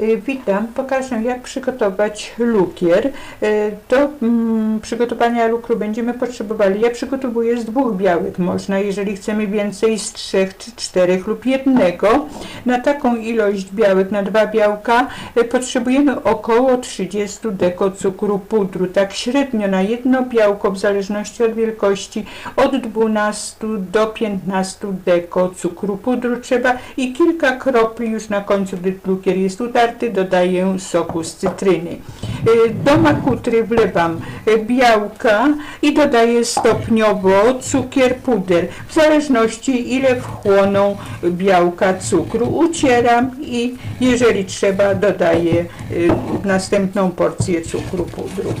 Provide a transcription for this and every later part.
Y, Witam, pokażę jak przygotować lukier. Y, Do mm, przygotowania lukru będziemy potrzebowali, ja przygotowuję z dwóch białek, można jeżeli chcemy więcej z trzech czy czterech lub jednego. Na taką ilość białek, na dwa białka y, potrzebujemy około 30 deko cukru pudru, tak średnio na jedno białko w zależności od wielkości od 12 do 15 deko cukru pudru trzeba i kilka kropli już na końcu, gdy lukier jest utarty, dodaję soku z cytryny. Y, Do makutry wlewam y, białka i dodaję stopniowo cukier, puder. W zależności ile wchłoną białka cukru. Ucieram i jeżeli trzeba dodaję y, następną porcję cukru pudru.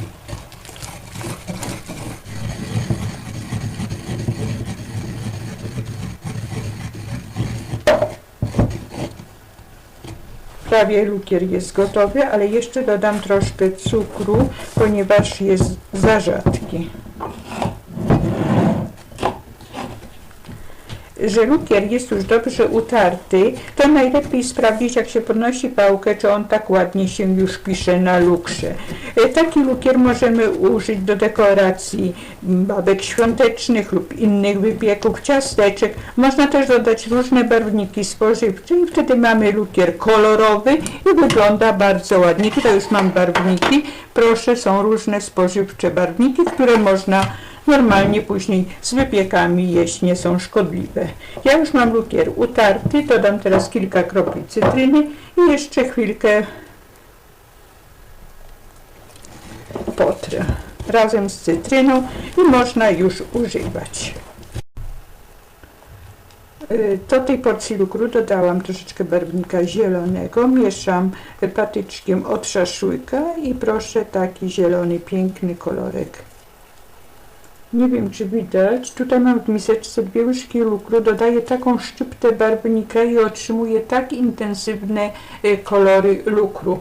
Prawie lukier jest gotowy, ale jeszcze dodam troszkę cukru, ponieważ jest za rzadki. Że lukier jest już dobrze utarty, to najlepiej sprawdzić, jak się podnosi pałkę, czy on tak ładnie się już pisze na lukrze. E, Taki lukier możemy użyć do dekoracji babek świątecznych lub innych wypieków, ciasteczek. Można też dodać różne barwniki spożywcze i wtedy mamy lukier kolorowy i wygląda bardzo ładnie. Tutaj już mam barwniki. Proszę, są różne spożywcze barwniki, które można normalnie później z wypiekami jeść, nie są szkodliwe. Ja już mam lukier utarty, dodam teraz kilka kropli cytryny i jeszcze chwilkę potrę razem z cytryną i można już używać. Y, Do tej porcji lukru dodałam troszeczkę barwnika zielonego, mieszam patyczkiem od szaszłyka i proszę taki zielony, piękny kolorek. Nie wiem, czy widać. Tutaj mam w miseczce dwie łyżki lukru. Dodaję taką szczyptę barwnika i otrzymuję tak intensywne y, kolory lukru.